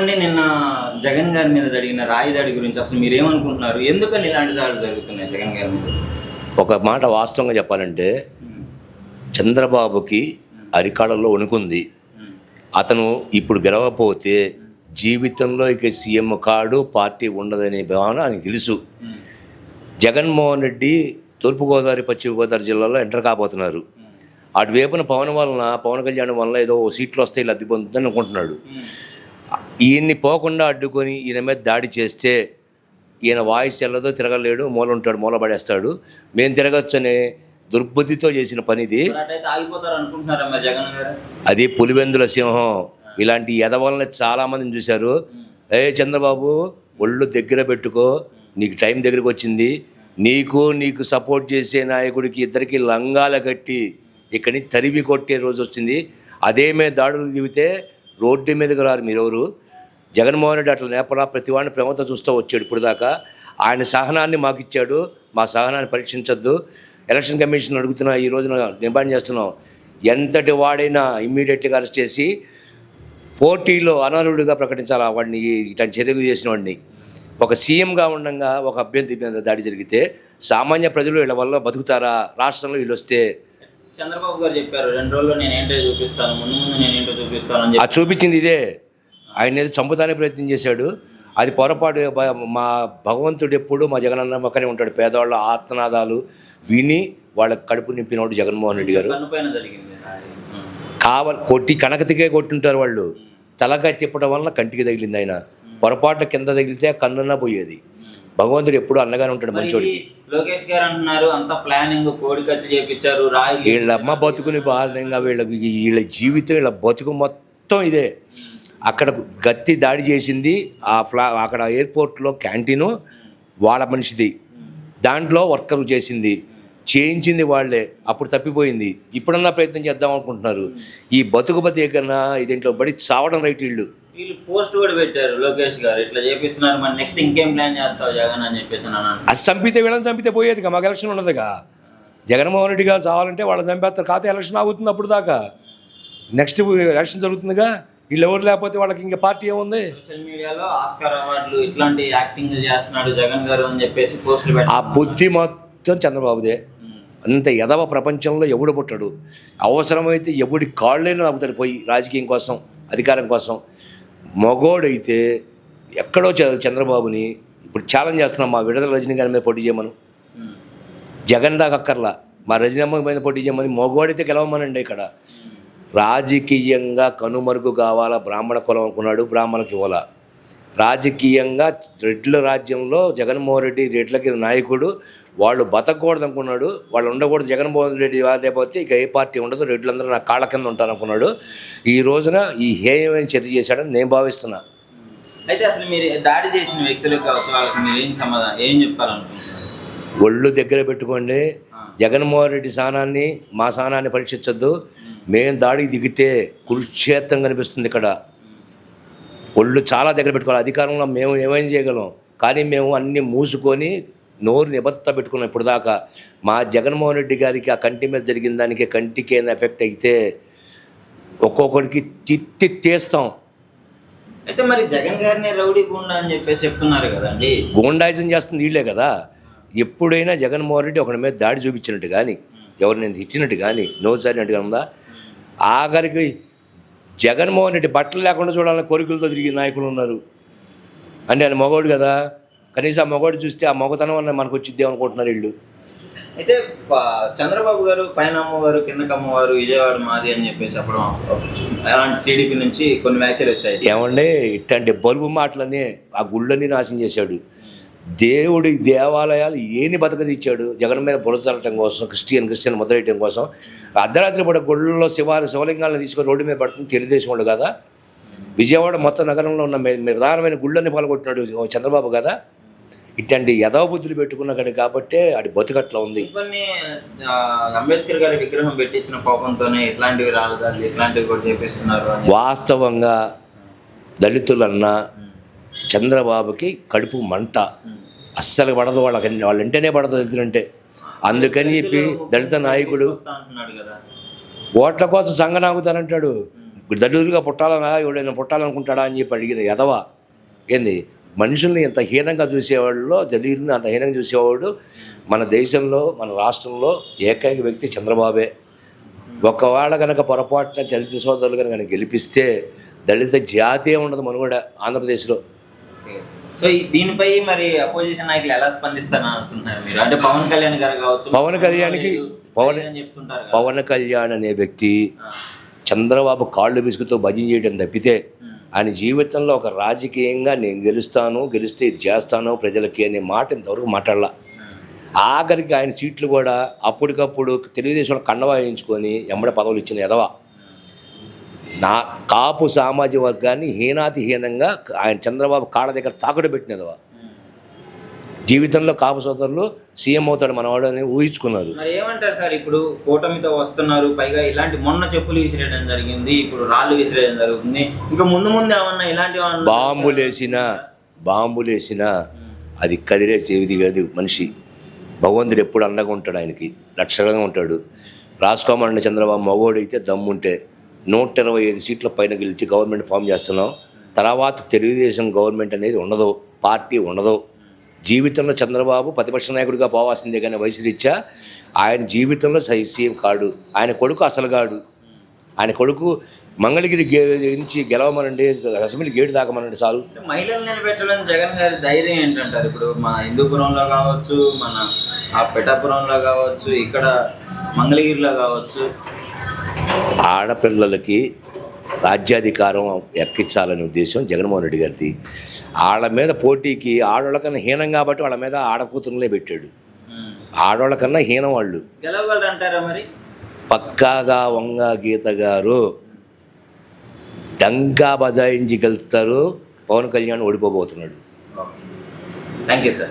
చెప్పండి నిన్న జగన్ గారి మీద జరిగిన రాయి దాడి గురించి అసలు మీరు ఏమనుకుంటున్నారు ఎందుకని ఇలాంటి దాడులు జరుగుతున్నాయి జగన్ గారి మీద? ఒక మాట వాస్తవంగా చెప్పాలంటే చంద్రబాబుకి అరికాళ్ళలో వణుకుంది. అతను ఇప్పుడు గెలవకపోతే జీవితంలో ఇక సీఎం కాడు పార్టీ ఉండదనే భావన ఆయనకు తెలుసు. జగన్మోహన్ రెడ్డి తూర్పుగోదావరి పశ్చిమ గోదావరి జిల్లాలో ఎంటర్ కాబోతున్నారు. అటువైపున పవన్ వలన పవన్ కళ్యాణ్ వలన ఏదో సీట్లు వస్తాయి లబ్ధి పొందుతుందని అనుకుంటున్నాడు. ఈయన్ని పోకుండా అడ్డుకొని ఈయన మీద దాడి చేస్తే ఈయన వాయిస్ వెళ్ళదో తిరగలేడు మూల ఉంటాడు మూల పడేస్తాడు మేము తిరగచ్చనే దుర్బుద్ధితో చేసిన పని ఇది మరి అటైతే ఆగిపోతారు అనుకుంటున్నారా మరి జగన్ గారు? అది పులివెందుల సింహం. ఇలాంటి ఎదవలని చాలామందిని చూశారు. ఏ చంద్రబాబు ఒళ్ళు దగ్గర పెట్టుకో నీకు టైం దగ్గరికి వచ్చింది. నీకు నీకు సపోర్ట్ చేసే నాయకుడికి ఇద్దరికి లంగాల కట్టి ఇక్కడి నుంచి తరిమి కొట్టే రోజు వచ్చింది. అదేమే దాడులు దిగితే రోడ్డు మీదకి రారు మీరెవరు? జగన్మోహన్ రెడ్డి అట్లా నేపలా ప్రతి వాడిని ప్రేమతో చూస్తూ వచ్చాడు ఇప్పుడు దాకా ఆయన సహనాన్ని మాకు ఇచ్చాడు మా సహనాన్ని పరీక్షించొద్దు. ఎలక్షన్ కమిషన్ అడుగుతున్నా ఈ రోజున డిమాండ్ చేస్తున్నాం. ఎంతటి వాడైనా ఇమ్మీడియట్గా అరెస్ట్ చేసి పోటీలో అనర్హుడిగా ప్రకటించాలి ఆ వాడిని ఇట్లాంటి చర్యలు చేసిన వాడిని. ఒక సీఎంగా ఉండగా ఒక అభ్యర్థి మీద దాడి జరిగితే సామాన్య ప్రజలు వీళ్ళ వల్ల బతుకుతారా? రాష్ట్రంలో వీళ్ళు వస్తే చంద్రబాబు గారు చెప్పారు రెండు రోజుల్లో నేను ఏంటో చూపిస్తాను. ముందు ముందు నేను ఏంటో చూపిస్తాను ఆ చూపించింది ఇదే. ఆయన ఏదో చంపుతానే ప్రయత్నం చేశాడు. అది పొరపాటు మా భగవంతుడు ఎప్పుడు మా జగనన్న పక్కనే ఉంటాడు. పేదవాళ్ళ ఆత్మనాదాలు విని వాళ్ళ కడుపు నింపినవాడు జగన్మోహన్ రెడ్డి గారు. కావాలి కొట్టి కనకతికే కొట్టుంటారు వాళ్ళు. తలకాయ తిప్పడం వల్ల కంటికి తగిలింది ఆయన. పొరపాటున కింద తగిలితే కన్నున్నా పోయేది. భగవంతుడు ఎప్పుడు అన్నగానే ఉంటాడు మంచోడికి. లోకేష్ గారు అంటున్నారు అంత ప్లానింగ్ కోడి చేపించారు రాయి వీళ్ళ అమ్మ బతుకుని బాధంగా వీళ్ళ వీళ్ళ జీవితం వీళ్ళ బతుకు మొత్తం ఇదే. అక్కడ గత్తి దాడి చేసింది ఆ ఫ్లా అక్కడ ఎయిర్పోర్ట్లో క్యాంటీను వాళ్ళ మనిషిది. దాంట్లో వర్కర్ చేసింది. చేయించింది వాళ్ళే. అప్పుడు తప్పిపోయింది. ఇప్పుడన్నా ప్రయత్నం చేద్దాం అనుకుంటున్నారు. ఈ బతుకు బతి కన్నా దీంట్లో బడి చావడం రైట్ వీళ్ళు. వీళ్ళు పోస్ట్ కూడా పెట్టారు లోకేష్ గారు. ఇట్లా చేపిస్తున్నారు. మరి నెక్స్ట్ ఇంకేం ప్లాన్ చేస్తావు జగన్ అని చెప్పేసి అది చంపితే వీళ్ళని చంపితే పోయేదిగా మాకు ఎలక్షన్ ఉండదుగా జగన్మోహన్ రెడ్డి గారు చావాలంటే వాళ్ళని చంపేస్తారు. కాకపోతే ఎలక్షన్ ఆగుతుంది అప్పుడు దాకా. నెక్స్ట్ ఎలక్షన్ జరుగుతుందిగా. వీళ్ళు ఎవరు లేకపోతే వాళ్ళకి ఇంకా పార్టీ ఏముంది? సోషల్ మీడియాలో ఆస్కార్ అవార్డులు ఇట్లాంటి యాక్టింగ్ చేస్తున్నాడు జగన్ గారు అని చెప్పేసి పోస్టులు ఆ బుద్ధి మొత్తం చంద్రబాబుదే. అంత ఎదవ ప్రపంచంలో ఎవడు పుట్టాడు. అవసరమైతే ఎవడి కాళ్ళైనా ఆగుతాడు పోయి రాజకీయం కోసం అధికారం కోసం. మగోడైతే ఎక్కడో చంద్రబాబుని ఇప్పుడు ఛాలెంజ్ చేస్తున్నాం. మా విడుదల రజనీ గారి మీద పోటీ చేయమను. జగన్ దాకా అక్కర్లా. మా రజనమ్మ మీద పోటీ చేయమని మగోడైతే గెలవమనండి ఇక్కడ. రాజకీయంగా కనుమరుగు కావాలా? బ్రాహ్మణ కులం అనుకున్నాడు బ్రాహ్మణకి ఇవ్వాల? రాజకీయంగా రెడ్ల రాజ్యంలో జగన్మోహన్ రెడ్డి రెడ్లకి నాయకుడు వాళ్ళు బతకూడదు అనుకున్నాడు వాళ్ళు ఉండకూడదు జగన్మోహన్ రెడ్డి లేకపోతే ఇక ఏ పార్టీ ఉండదు రెడ్లందరూ నా కాళ్ళ కింద ఉంటారు అనుకున్నాడు. ఈ రోజున ఈ హేయమైన చర్య చేశాడని నేను భావిస్తున్నా. అయితే అసలు మీరు దాడి చేసిన వ్యక్తులకు కావచ్చు వాళ్ళకి మీరు ఏం సమాధానం ఏం చెప్పాలనుకుంటున్నారు? ఒళ్ళు దగ్గర పెట్టుకోండి. జగన్మోహన్ రెడ్డి స్థానాన్ని మా స్థానాన్ని పరీక్షించొద్దు. మేము దాడికి దిగితే కురుక్షేత్రం కనిపిస్తుంది ఇక్కడ. ఒళ్ళు చాలా దగ్గర పెట్టుకోవాలి. అధికారంలో మేము ఏమైనా చేయగలం? కానీ మేము అన్ని మూసుకొని నోరు నిబద్ధత పెట్టుకున్నాం ఇప్పుడు దాకా మా జగన్మోహన్ రెడ్డి గారికి ఆ కంటి మీద జరిగిన దానికి కంటికి ఏమైనా ఎఫెక్ట్ అయితే ఒక్కొక్కడికి తిట్టి తీస్తాం. అయితే మరి జగన్ గారిని రౌడీ గుండా అని చెప్పేసి చెప్తున్నారు కదండి. గూండాయిజం చేస్తుంది వీళ్ళే కదా. ఎప్పుడైనా జగన్మోహన్ రెడ్డి ఒకరి మీద దాడి చూపించినట్టు కానీ ఎవరిని తిట్టినట్టు కానీ నోరు జారినట్టుగా ఉందా? ఆఖరికి జగన్మోహన్ రెడ్డి బట్టలు లేకుండా చూడాలని కోరికలతో తిరిగి నాయకులు ఉన్నారు. అంటే ఆయన మగవాడు కదా. కనీసం ఆ మగవాడు చూస్తే ఆ మగతనం అన్న మనకు వచ్చిద్దాం అనుకుంటున్నారు వీళ్ళు. అయితే చంద్రబాబు గారు పైన అమ్మవారు కిందకి అమ్మవారు విజయవాడ మాది అని చెప్పేసి అప్పుడు అలాంటి టీడీపీ నుంచి కొన్ని వ్యాఖ్యలు వచ్చాయి. ఏమంటే ఇట్లాంటి బల్బు మాటలని ఆ గుళ్ళని నాశనం చేశాడు. దేవుడి దేవాలయాలు ఏని బతకనిచ్చాడు? జగన్ మీద బురజల్లటం కోసం క్రిస్టియన్ క్రిస్టియన్ మొదలెట్టడం కోసం. అర్ధరాత్రి పూట గుళ్ళలో శివారి శివలింగాలను తీసుకొని రోడ్డు మీద పడుతుంది తెలుగుదేశం వాళ్ళు కదా? విజయవాడ మొత్తం నగరంలో ఉన్న ప్రధానమైన గుళ్ళని పాల్గొట్టినాడు చంద్రబాబు కదా? ఇట్లాంటి యథవ బుద్ధులు పెట్టుకున్నాడు కాబట్టే అది బతుకట్లా ఉంది. కొన్ని అంబేద్కర్ గారి విగ్రహం పెట్టించిన కోపంతోనే ఇట్లాంటివి రాలేదు ఇట్లాంటివి కూడా చేపిస్తున్నారు వాస్తవంగా దళితులన్నా చంద్రబాబుకి కడుపు మంట. అస్సలు పడదు వాళ్ళకి వాళ్ళంటేనే పడదు దళితులంటే. అందుకని చెప్పి దళిత నాయకుడు ఓట్ల కోసం సంగనాగుతానంటాడు దళితులుగా పుట్టాలనా ఎవడైనా పుట్టాలనుకుంటాడా అని చెప్పి అడిగిన ఎదవ ఏంది? మనుషుల్ని ఎంత హీనంగా చూసేవాళ్ళలో దళితుల్ని అంత హీనంగా చూసేవాడు మన దేశంలో మన రాష్ట్రంలో ఏకైక వ్యక్తి చంద్రబాబే. ఒకవేళ కనుక పొరపాటున దళిత సోదరులు కనుక గెలిపిస్తే దళిత జాతే ఉండదు మనుగడ ఆంధ్రప్రదేశ్లో. సో దీనిపై మరి అపోజిషన్ నాయకులు ఎలా స్పందిస్తారని అనుకుంటున్నారు మీరు అంటే పవన్ కళ్యాణ్ గారు కావచ్చు పవన్ కళ్యాణ్కి పవన్ చెప్తుంటారు. పవన్ కళ్యాణ్ అనే వ్యక్తి. చంద్రబాబు కాళ్ళు బిసుకుతో భజన చేయడం తప్పితే. ఆయన జీవితంలో ఒక రాజకీయంగా నేను గెలుస్తాను గెలిస్తే ఇది చేస్తాను ప్రజలకి అనే మాట ఇంతవరకు మాట్లాడలా. ఆఖరికి ఆయన సీట్లు కూడా అప్పటికప్పుడు తెలుగుదేశంలో కండవా వేయించుకొని ఎమ్మడ పదవులు ఇచ్చిన ఎదవ నా కాపు సామాజిక వర్గాన్ని హీనాతి హీనంగా ఆయన చంద్రబాబు కాళ్ళ దగ్గర తాకట్టు పెట్టిన ఎదవ ఉమ్. జీవితంలో కాపు సోదరులు సీఎం అవుతాడు మనవాడు అని ఊహించుకున్నారు. మరి ఏమంటారు సార్ ఇప్పుడు కూటమితో వస్తున్నారు పైగా ఇలాంటి మొన్న చెప్పులు విసిరేయడం జరిగింది ఇప్పుడు రాళ్ళు విసిరేయడం జరుగుతుంది. ఇంకా ముందు ముందు ఏమన్నా ఏమన్నా బాంబులేసిన బాంబులేసిన అది కదిరే చెవిది కాదు మనిషి. భగవంతుడు ఎప్పుడు అండగా ఉంటాడు ఆయనకి లక్షణంగా ఉంటాడు. రాసుకోమండి చంద్రబాబు మగోడైతే దమ్ముంటే. నూట ఇరవై ఐదు సీట్ల పైన గెలిచి గవర్నమెంట్ ఫామ్ చేస్తున్నాం. తర్వాత తెలుగుదేశం గవర్నమెంట్ అనేది ఉండదు. పార్టీ ఉండదు. జీవితంలో చంద్రబాబు ప్రతిపక్ష నాయకుడిగా పోవాల్సిందే కానీ వయసు రీత్యా ఆయన జీవితంలో సీఎం కాడు. ఆయన కొడుకు అసలు కాడు. ఆయన కొడుకు మంగళగిరి గే నుంచి గెలవమనండి. అసెంబ్లీ గేటు దాకమనండి చాలు. మహిళలు నిలబెట్టడం జగన్ గారి ధైర్యం ఏంటంటారు? ఇప్పుడు మన హిందూపురంలో కావచ్చు మన ఆ పెటాపురంలో కావచ్చు ఇక్కడ మంగళగిరిలో కావచ్చు ఆడపిల్లలకి రాజ్యాధికారం ఎక్కించాలనే ఉద్దేశం జగన్మోహన్ రెడ్డి గారిది. వాళ్ళ మీద పోటీకి ఆడవాళ్ళకన్నా హీనం కాబట్టి వాళ్ళ మీద ఆడకూతురులే పెట్టాడు. ఉమ్. ఆడవాళ్ళకన్నా హీనం వాళ్ళు. మరి? పక్కాగా వంగ గీత గారు డంగా బజాయించి గెలుస్తారు Pawan Kalyan ఓడిపోబోతున్నాడు. Thank you sir.